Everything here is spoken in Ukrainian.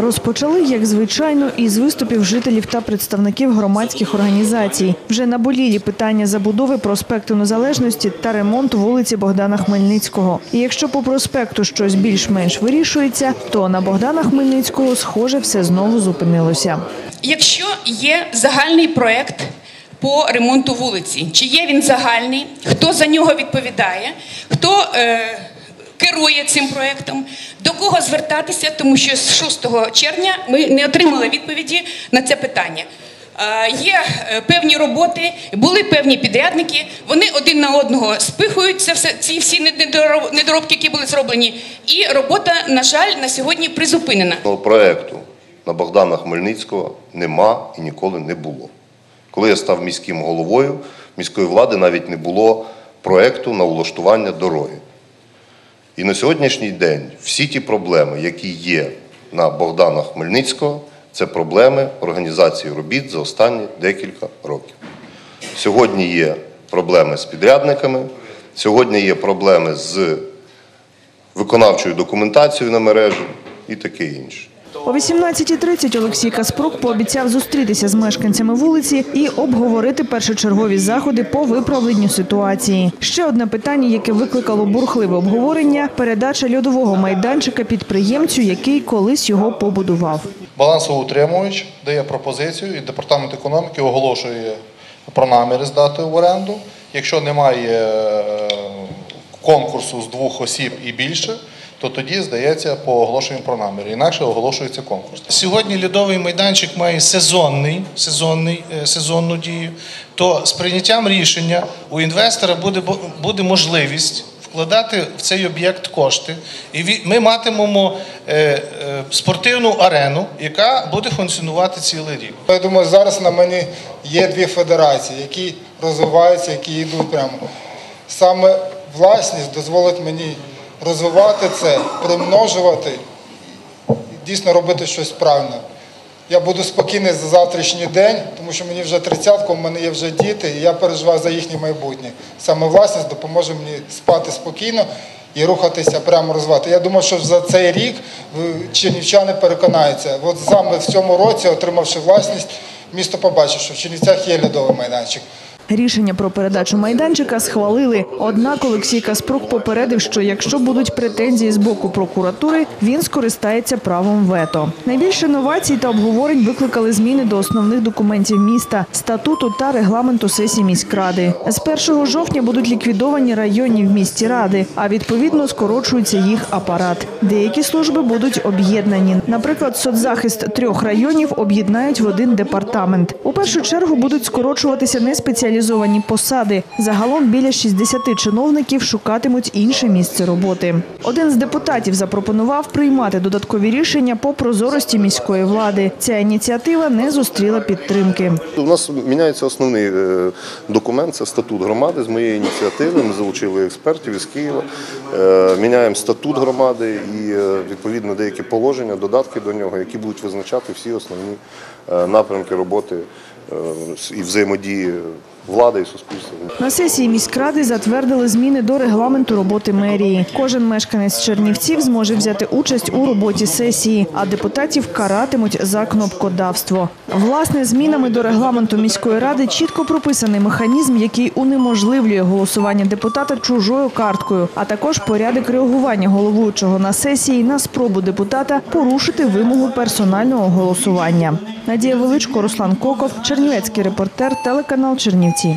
Розпочали, як звичайно, із виступів жителів та представників громадських організацій. Вже наболілі питання забудови проспекту Незалежності та ремонту вулиці Богдана Хмельницького. І якщо по проспекту щось більш-менш вирішується, то на Богдана Хмельницького, схоже, все знову зупинилося. Якщо є загальний проект по ремонту вулиці, чи є він загальний, хто за нього відповідає, хто е, керує цим проектом, до кого звертатися, тому що з 6 червня ми не отримали відповіді на це питання. Е, Є е, певні роботи, були певні підрядники, вони один на одного спихуються, все, ці всі недоро- недоробки, які були зроблені, і робота, на жаль, на сьогодні призупинена.Ного проекту на Богдана Хмельницького нема і ніколи не було. Коли я став міським головою, міської влади навіть не було проекту на влаштування дороги. І на сьогоднішній день всі ті проблеми, які є на Богдана Хмельницького, це проблеми організації робіт за останні декілька років. Сьогодні є проблеми з підрядниками, сьогодні є проблеми з виконавчою документацією на мережу і таке інше. О 18.30 Олексій Каспрук пообіцяв зустрітися з мешканцями вулиці і обговорити першочергові заходи по виправленню ситуації. Ще одне питання, яке викликало бурхливе обговорення – передача льодового майданчика підприємцю, який колись його побудував. Балансоутримувач дає пропозицію, і департамент економіки оголошує про наміри здати в оренду. Якщо немає е, конкурсу з двох осіб і більше, то тоді здається по оголошенню про наміри. Інакше оголошується конкурс. Сьогодні льодовий майданчик має сезонний, сезонний, е, сезонну дію, то з прийняттям рішення у інвестора буде, бо- буде можливість вкладати в цей об'єкт кошти, і ві- ми матимемо е, е, спортивну арену, яка буде функціонувати цілий рік. Я думаю, зараз на мені є дві федерації, які розвиваються, які йдуть прямо. Саме власність дозволить мені розвивати це, примножувати і дійсно робити щось правильне. Я буду спокійний за завтрашній день, тому що мені вже тридцятка, у мене є вже діти, і я переживаю за їхнє майбутнє. Саме власність допоможе мені спати спокійно і рухатися прямо розвивати. Я думаю, що за цей рік чернівчани переконаються. От саме в цьому році, отримавши власність, місто побачить, що в Чернівцях є льодовий майданчик. Рішення про передачу майданчика схвалили. Однак Олексій Каспрук попередив, що якщо будуть претензії з боку прокуратури, він скористається правом вето. Найбільше новацій та обговорень викликали зміни до основних документів міста, статуту та регламенту сесії міськради. З 1 жовтня будуть ліквідовані районні в місті ради, а відповідно скорочується їх апарат. Деякі служби будуть об'єднані. Наприклад, соцзахист трьох районів об'єднають в один департамент. У першу чергу будуть скорочуватися неспеціалізовані посади. Загалом біля 60 чиновників шукатимуть інше місце роботи. Один з депутатів запропонував приймати додаткові рішення по прозорості міської влади. Ця ініціатива не зустріла підтримки. У нас міняється основний е, документ, це статут громади з моєї ініціативи. Ми залучили експертів із Києва. Е, Міняємо статут громади і е, відповідно деякі положення, додатки до нього, які будуть визначати всі основні напрямки роботи і взаємодії влади і суспільства. На сесії міськради затвердили зміни до регламенту роботи мерії. Кожен мешканець Чернівців зможе взяти участь у роботі сесії, а депутатів каратимуть за кнопкодавство. Власне, змінами до регламенту міської ради чітко прописаний механізм, який унеможливлює голосування депутата чужою карткою, а також порядок реагування головуючого на сесії на спробу депутата порушити вимогу персонального голосування. Надія Величко, Руслан Коков, Чернівецький репортер, телеканал Чернівці.